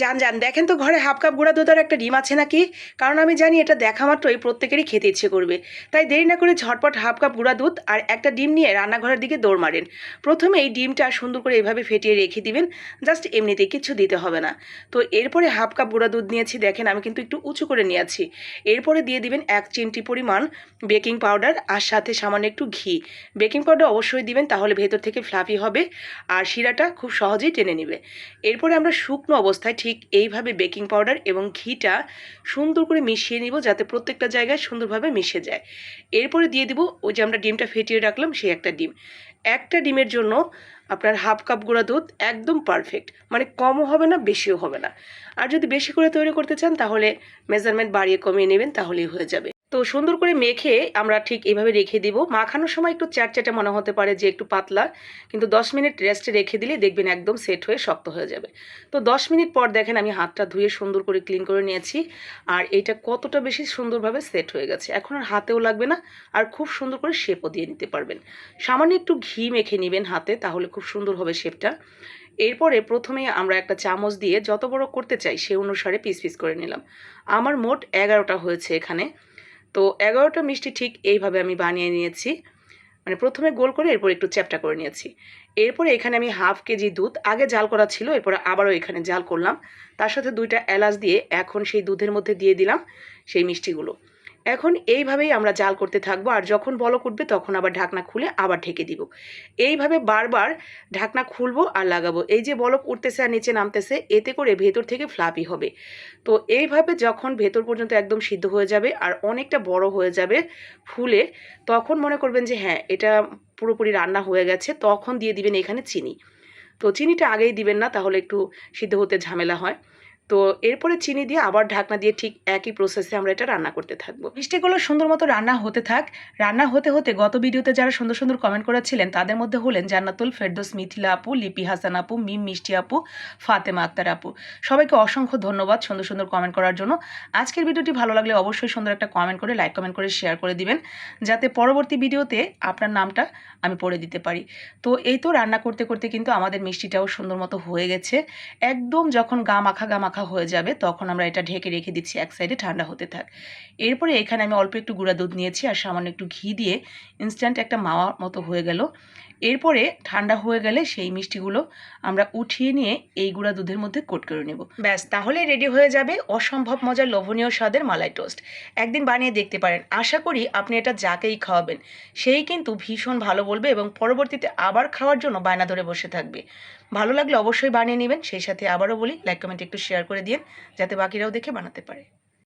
যান যান। দেখেন তো ঘরে হাফ কাপ গুঁড়া দুধ আর একটা ডিম আছে নাকি? কারণ আমি জানি এটা দেখা মাত্রই প্রত্যেকেরই খেতে ইচ্ছে করবে। তাই দেরি না করে ঝটপট হাফ কাপ গুঁড়া দুধ আর একটা ডিম নিয়ে রান্নাঘরের দিকে দৌড় মারেন। প্রথমে এই ডিমটা সুন্দর করে এভাবে ফেটিয়ে রেখে দিবেন। জাস্ট এমনিতে কিছু দিতে হবে না। তো এরপরে হাফ কাপ গুঁড়া দুধ নিয়েছি। দেখেন আমি কিন্তু একটু উঁচু করে নিয়েছি এরপরে দিয়ে দিবেন এক চিমটি পরিমাণ বেকিং পাউডার আর সাথে সামান্য একটু ঘি। বেকিং পাউডার অবশ্যই দিবেন, তাহলে ভেতর থেকে ফ্লাফি হবে আর শিরাটা খুব সহজেই টেনে নেবে। এরপরে আমরা শুকনো অবস্থায় ঠিক এইভাবে বেকিং পাউডার এবং ঘিটা সুন্দর করে মিশিয়ে নিব যাতে প্রত্যেকটা জায়গায় সুন্দরভাবে মিশে যায়। এরপরে দিয়ে দিব ওই যে আমরা ডিমটা ফেটিয়ে রাখলাম সেই একটা ডিম। একটা ডিমের জন্য আপনার হাফ কাপ গুঁড়া দুধ একদম পারফেক্ট মানে কমও হবে না, বেশিও হবে না। আর যদি বেশি করে তৈরি করতে চান তাহলে মেজারমেন্ট বাড়িয়ে কমিয়ে নেবেন, তাহলেই হয়ে যাবে। তো সুন্দর করে মেখে আমরা ঠিক এইভাবে রেখে দিব। মাখানোর সময় একটু চ্যাটচ্যাটে মনে হতে পারে যে একটু পাতলা, কিন্তু দশ মিনিট রেস্টে রেখে দিলে দেখবেন একদম সেট হয়ে শক্ত হয়ে যাবে। তো দশ মিনিট পর দেখেন আমি হাতটা ধুয়ে সুন্দর করে ক্লিন করে নিয়েছি, আর এটা কতটা বেশি সুন্দরভাবে সেট হয়ে গেছে। এখন আর হাতেও লাগবে না, আর খুব সুন্দর করে শেপও দিয়ে নিতে পারবেন। সামান্য একটু ঘি মেখে নেবেন হাতে, তাহলে খুব সুন্দর হবে শেপটা এরপরে প্রথমে আমরা একটা চামচ দিয়ে যত বড় করতে চাই সে অনুসারে পিস পিস করে নিলাম। আমার মোট এগারোটা হয়েছে এখানে। তো এগারোটা মিষ্টি ঠিক এইভাবে আমি বানিয়ে নিয়েছি। মানে প্রথমে গোল করে এরপর একটু চ্যাপটা করে নিয়েছি। এরপরে এখানে আমি হাফ কেজি দুধ, আগে জাল করা ছিল, এরপরে আবারও এখানে জাল করলাম। তার সাথে দুইটা এলাচ দিয়ে এখন সেই দুধের মধ্যে দিয়ে দিলাম সেই মিষ্টিগুলো। এখন এইভাবেই আমরা জাল করতে থাকব, আর যখন বলক উঠবে তখন আবার ঢাকনা খুলে আবার ঢেকে দিব। এইভাবে বারবার ঢাকনা খুলবো আর লাগাবো। এই যে বলক উঠতেছে আর নিচে নামতেছে, এতে করে ভেতর থেকে ফ্লাপি হবে। তো এইভাবে যখন ভেতর পর্যন্ত একদম সিদ্ধ হয়ে যাবে আর অনেকটা বড় হয়ে যাবে ফুলে, তখন মনে করবেন যে হ্যাঁ এটা পুরোপুরি রান্না হয়ে গেছে, তখন দিয়ে দিবেন এখানে চিনি। তো চিনিটা আগেই দিবেন না, তাহলে একটু সিদ্ধ হতে ঝামেলা হয়। তো এরপরে চিনি দিয়ে আবার ঢাকনা দিয়ে ঠিক একই প্রসেসে আমরা এটা রান্না করতে থাকব। মিষ্টিগুলো সুন্দর মতো রান্না হতে থাক। রান্না হতে হতে গত ভিডিওতে যারা সুন্দর সুন্দর কমেন্ট করেছিলেন, তাদের মধ্যে হলেন জান্নাতুল ফেরদোস, মিথিলা আপু, লিপি হাসান আপু, মিম মিষ্টি আপু, ফাতেমা আক্তার আপু। সবাইকে অসংখ্য ধন্যবাদ সুন্দর সুন্দর কমেন্ট করার জন্য। আজকের ভিডিওটি ভালো লাগলে অবশ্যই সুন্দর একটা কমেন্ট করে লাইক কমেন্ট করে শেয়ার করে দিবেন। যাতে পরবর্তী ভিডিওতে আপনার নামটা আমি পড়ে দিতে পারি। তো এই তো রান্না করতে করতে কিন্তু আমাদের মিষ্টিটাও সুন্দর মতো হয়ে গেছে। একদম যখন গা মাখা গা মাখা হয়ে যাবে, তখন আমরা এটা ঢেকে রেখে দিচ্ছি, এক সাইডে ঠান্ডা হতে থাক। এরপরে এখানে আমি অল্প একটু গুঁড়া দুধ নিয়েছি আর সামান্য একটু ঘি দিয়ে ইনস্ট্যান্ট একটা মাওয়া মতো হয়ে গেল। এরপরে ঠান্ডা হয়ে গেলে সেই মিষ্টিগুলো আমরা উঠিয়ে নিয়ে এই গুঁড়া দুধের মধ্যে কোট করে নেব। ব্যাস, তাহলে রেডি হয়ে যাবে অসম্ভব মজার লোভনীয় স্বাদের মালাই টোস্ট। একদিন বানিয়ে দেখতে পারেন। আশা করি আপনি এটা যাকেই খাওয়াবেন, সেই কিন্তু ভীষণ ভালো বলবে এবং পরবর্তীতে আবার খাওয়ার জন্য বায়না ধরে বসে থাকবে। ভালো লাগলে অবশ্যই বানিয়ে নেবেন। সেই সাথে আবারও বলি লাইক কমেন্ট একটু শেয়ার করে দিন যাতে বাকিরাও দেখে বানাতে পারে।